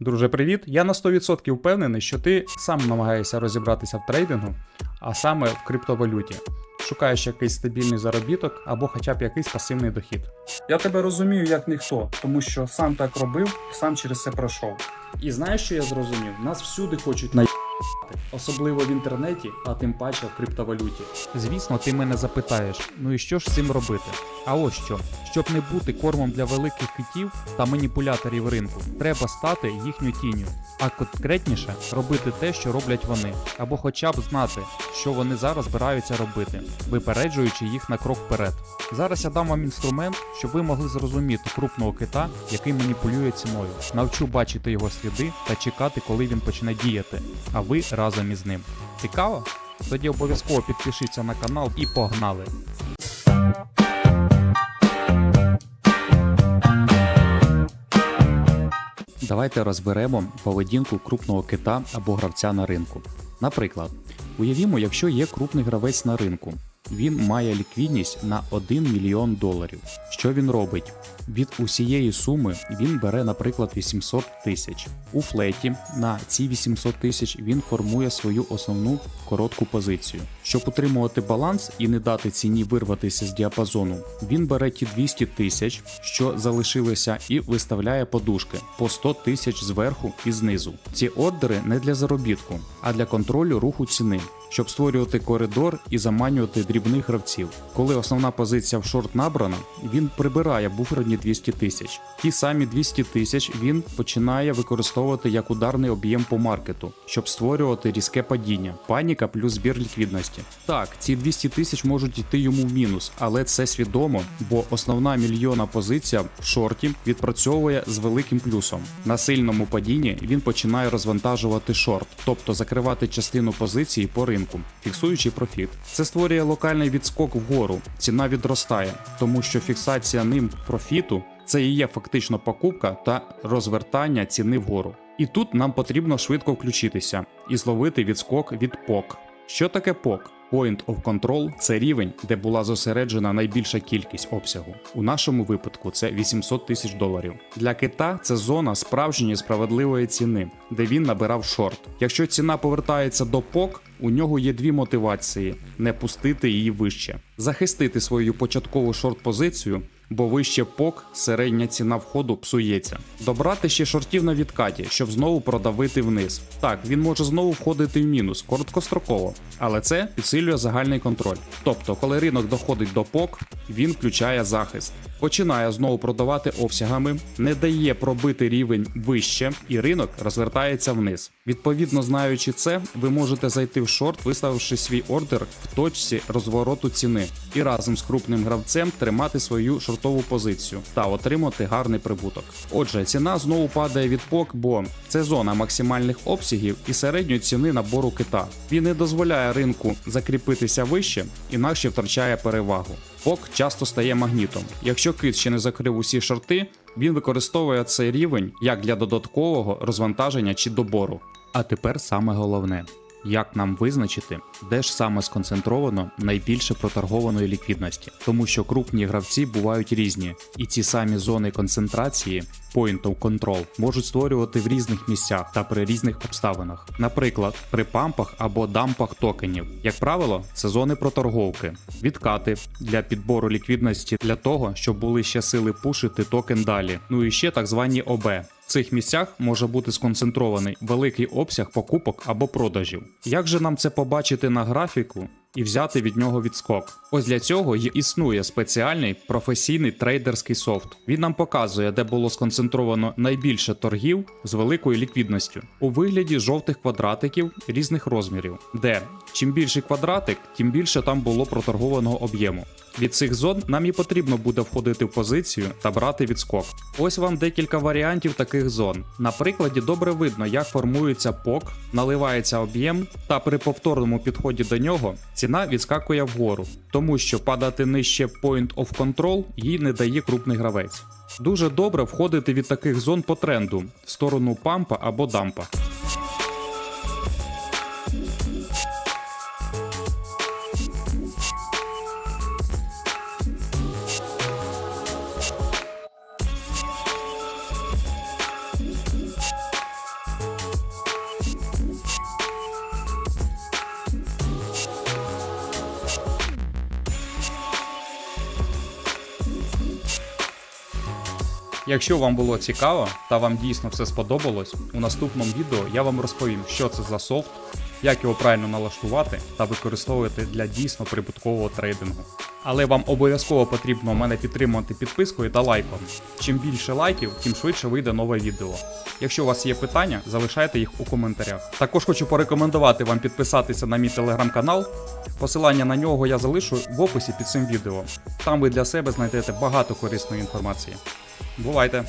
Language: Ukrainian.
Друже, привіт! Я на 100% впевнений, що ти сам намагаєшся розібратися в трейдингу, а саме в криптовалюті. Шукаєш якийсь стабільний заробіток або хоча б якийсь пасивний дохід. Я тебе розумію як ніхто, тому що сам так робив сам через це пройшов. І знаєш, що я зрозумів? Нас всюди хочуть на особливо в інтернеті, а тим паче в криптовалюті. Звісно, ти мене запитаєш, ну і що ж з цим робити? А ось що, щоб не бути кормом для великих китів та маніпуляторів ринку, треба стати їхньою тінню, а конкретніше робити те, що роблять вони, або хоча б знати, що вони зараз збираються робити, випереджуючи їх на крок вперед. Зараз я дам вам інструмент, щоб ви могли зрозуміти крупного кита, який маніпулює ціною. Навчу бачити його сліди та чекати, коли він почне діяти, а ви разом із ним. Цікаво? Тоді обов'язково підпишіться на канал і погнали! Давайте розберемо поведінку крупного кита або гравця на ринку. Наприклад, уявімо, якщо є крупний гравець на ринку, він має ліквідність на 1 мільйон доларів. Що він робить? Від усієї суми він бере, наприклад, 800 тисяч. У флеті на ці 800 тисяч він формує свою основну коротку позицію. Щоб утримувати баланс і не дати ціні вирватися з діапазону, він бере ті 200 тисяч, що залишилися, і виставляє подушки по 100 тисяч зверху і знизу. Ці ордери не для заробітку, а для контролю руху ціни. Щоб створювати коридор і заманювати дрібних гравців. Коли основна позиція в шорт набрана, він прибирає буферні 200 тисяч. Ті самі 200 тисяч він починає використовувати як ударний об'єм по маркету, щоб створювати різке падіння, паніка плюс збір ліквідності. Так, ці 200 тисяч можуть йти йому в мінус, але це свідомо, бо основна мільйона позиція в шорті відпрацьовує з великим плюсом. На сильному падінні він починає розвантажувати шорт, тобто закривати частину позиції по ринку, фіксуючи профіт. Це створює локальний відскок вгору, ціна відростає, тому що фіксація ним профіту це і є фактично покупка та розвертання ціни вгору. І тут нам потрібно швидко включитися і зловити відскок від POC. Що таке POC? Point of Control – це рівень, де була зосереджена найбільша кількість обсягу. У нашому випадку це 800 тисяч доларів. Для кита це зона справжньої справедливої ціни, де він набирав шорт. Якщо ціна повертається до POC, у нього є дві мотивації: не пустити її вище, захистити свою початкову шорт-позицію. Бо вище пок середня ціна входу псується. Добрати ще шортів на відкаті, щоб знову продавити вниз. Так, він може знову входити в мінус короткостроково, але це підсилює загальний контроль. Тобто, коли ринок доходить до пок, він включає захист, починає знову продавати обсягами, не дає пробити рівень вище, і ринок розвертається вниз. Відповідно, знаючи це, ви можете зайти в шорт, виставивши свій ордер в точці розвороту ціни, і разом з крупним гравцем тримати свою шортову позицію та отримати гарний прибуток. Отже, ціна знову падає від пок, бо це зона максимальних обсягів і середньої ціни набору кита. Він не дозволяє ринку закріпитися вище, інакше втрачає перевагу. Пок часто стає магнітом. Якщо кит ще не закрив усі шорти, він використовує цей рівень як для додаткового розвантаження чи добору. А тепер саме головне. Як нам визначити, де ж саме сконцентровано найбільше проторгованої ліквідності, тому що крупні гравці бувають різні, і ці самі зони концентрації point of control можуть створювати в різних місцях та при різних обставинах, наприклад, при пампах або дампах токенів. Як правило, це зони проторговки, відкати для підбору ліквідності для того, щоб були ще сили пушити токен далі. Ну і ще так звані ОБ. Цих місцях може бути сконцентрований великий обсяг покупок або продажів. Як же нам це побачити на графіку і взяти від нього відскок? Ось для цього й існує спеціальний професійний трейдерський софт. Він нам показує, де було сконцентровано найбільше торгів з великою ліквідністю у вигляді жовтих квадратиків різних розмірів, де чим більший квадратик, тим більше там було проторгованого об'єму. Від цих зон нам і потрібно буде входити в позицію та брати відскок. Ось вам декілька варіантів таких зон. На прикладі добре видно, як формується пок, наливається об'єм, та при повторному підході до нього ціна відскакує вгору, тому що падати нижче point of control їй не дає крупний гравець. Дуже добре входити від таких зон по тренду в сторону пампа або дампа. Якщо вам було цікаво та вам дійсно все сподобалось, у наступному відео я вам розповім, що це за софт, як його правильно налаштувати та використовувати для дійсно прибуткового трейдингу. Але вам обов'язково потрібно мене підтримувати підпискою та лайком. Чим більше лайків, тим швидше вийде нове відео. Якщо у вас є питання, залишайте їх у коментарях. Також хочу порекомендувати вам підписатися на мій телеграм-канал. Посилання на нього я залишу в описі під цим відео. Там ви для себе знайдете багато корисної інформації. Бувайте!